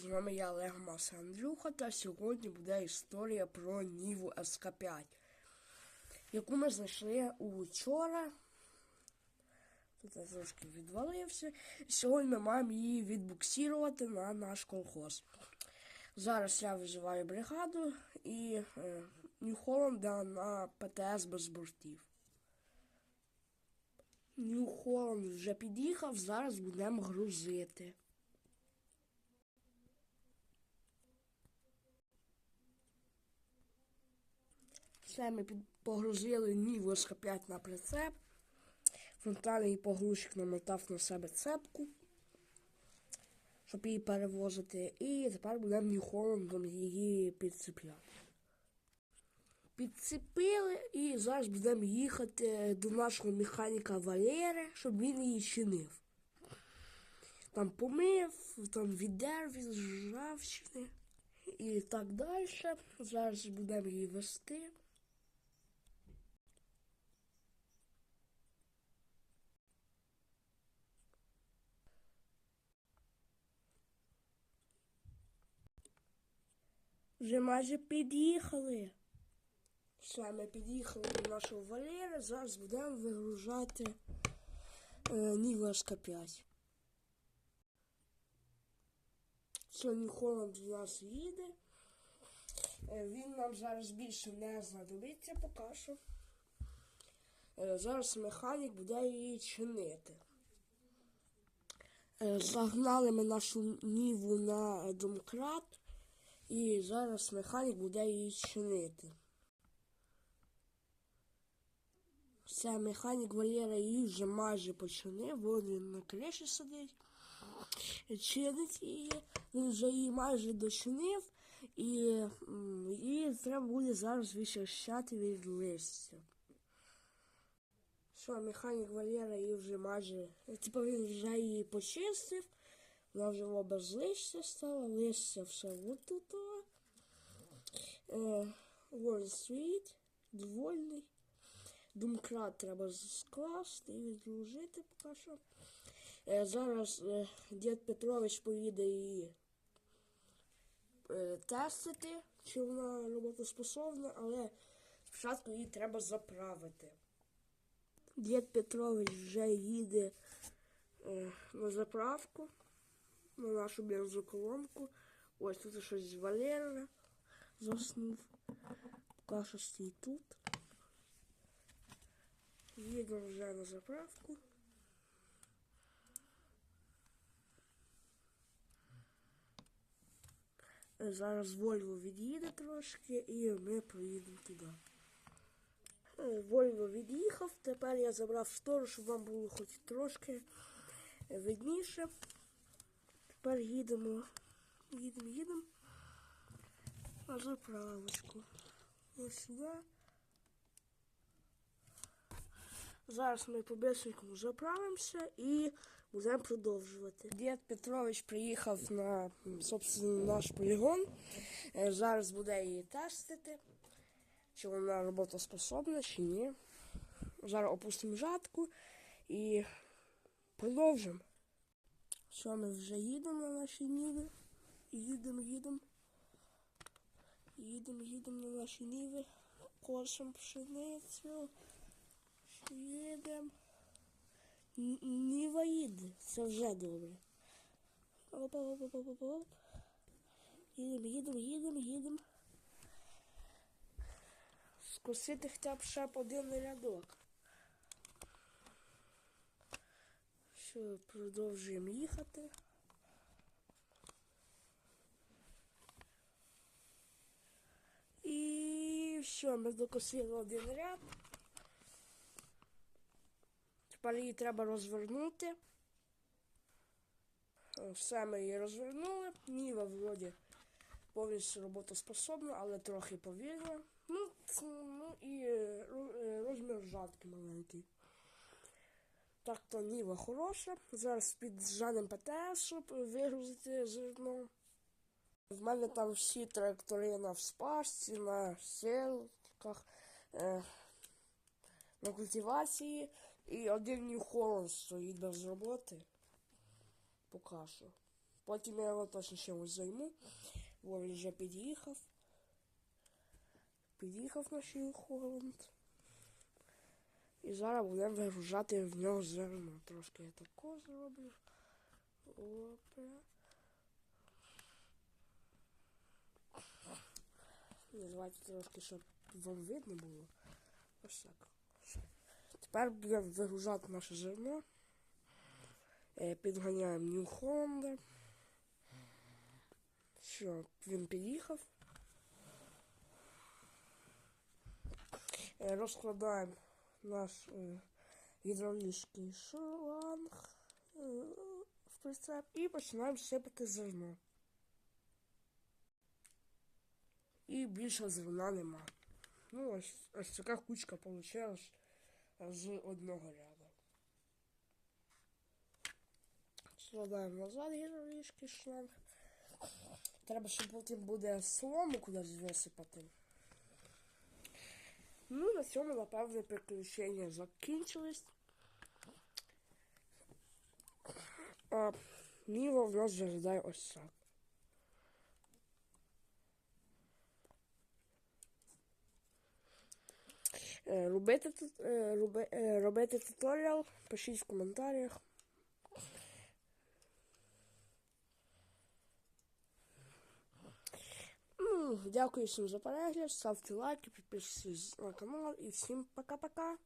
з вами я Олег Маса Андрюха, та сьогодні буде історія про Ніву СК5, яку ми знайшли учора. Тут я трошки відвалився. Сьогодні ми маємо її відбуксірувати на наш колхоз. Зараз я визиваю бригаду і е, Нью-Холланда на ПТС без бортів. Нью-Холланд вже під'їхав, зараз будемо грузити. Все, ми погрузили Ніву СК5 на прицеп. Фронтальний погрузчик намотав на себе цепку, щоб її перевозити. І тепер будемо Нью-Холландом її підцепляти. Підцепили і зараз будемо їхати до нашого механіка Валери, щоб він її чинив. Там помив, там відер від ржавчини і так далі. Зараз будемо її вести. Вже майже під'їхали. Все, ми під'їхали до нашого Валери. Зараз будемо вигружати е, Ніву СК5. Сьогодні Холланд у нас їде. Е, Він нам зараз більше не знадобиться поки що. Е, Зараз механік буде її чинити. Е, Загнали ми нашу ніву на домкрат. І зараз механік буде її чинити. Все, механік Валера її вже майже починив, вон він на криші сидить, чинить її, він вже її майже дочинив, і, і треба буде зараз вичищати від листя. Все, механік Валера її вже майже, типу він вже її почистив, вона вже о, без листя стала, листя все отут. Е, Wall Street, довольний. Думкрат треба скласти і відложити поки що. Е, зараз е, дід Петрович поїде її е, тестити, чи вона роботоспособна, але спочатку її треба заправити. Дід Петрович вже їде е, на заправку, на нашу бензоколонку. Ось тут щось з заснув. Що стоїть тут. Їдемо вже на заправку. Зараз Вольво від'їде трошки і ми поїдемо туди. Е, Вольво від'їхав, тепер я забрав штору, щоб вам було хоч трошки видніше. Тепер їдемо, їдемо, їдемо заправочку. Ось сюди. Зараз ми по бисенькому заправимося і будемо продовжувати. Дід Петрович приїхав на собственно, наш полігон. Е, Зараз буде її тестити, чи вона роботоспособна, чи ні. Зараз опустимо жатку і продовжимо. Що ми вже їдемо на нашій ніві? Їдемо, їдемо. Їдемо, їдемо на наші ніви. Косимо пшеницю. Їдемо. Ніва їде. Це вже добре. Оп, оп, оп, оп, оп. Їдемо, їдемо, їдемо, їдемо. Скосити хоча б ще один рядок. Що, продовжуємо їхати. І все, ми докосили один ряд. Тепер її треба розвернути. Все ми її розвернули. Ніва вроді повністю роботоспособна, але трохи повільна. Ну, ну і е, е, розмір жатки маленький. Так то Ніва хороша. Зараз під жаним ПТС, щоб вигрузити зерно. В мене там всі трактори на вспашці, на селках, е, на культивації. І один Нью Холланд стоїть без роботи. Поки що. Потім я його точно чимось займу. Бо він вже під'їхав. Під'їхав наш Холланд. І зараз будемо вигружати в нього зерно. Трошки я тако зроблю. Опа. Не давайте трошки, щоб вам видно було. Ось так. Тепер будемо вигружати наше зерно. Е, Підганяємо Нью Холланда. Все, він під'їхав. Е, Розкладаємо наш е, гідравлічний шланг в прицеп і починаємо сипати зерно. І більше зерна нема. Ну, ось, ось така кучка вийшла з одного ряду. Складаємо назад гідравлічний шланг. Треба, щоб потім буде солому кудись висипати. Ну, на цьому, напевне, приключення закінчились. А Міло в нас виглядає ось так. Робити, тут- е, роби- е, робити туторіал, пишіть в коментарях. Ну, дякую всім за перегляд, ставте лайки, підписуйтесь на канал і всім пока-пока.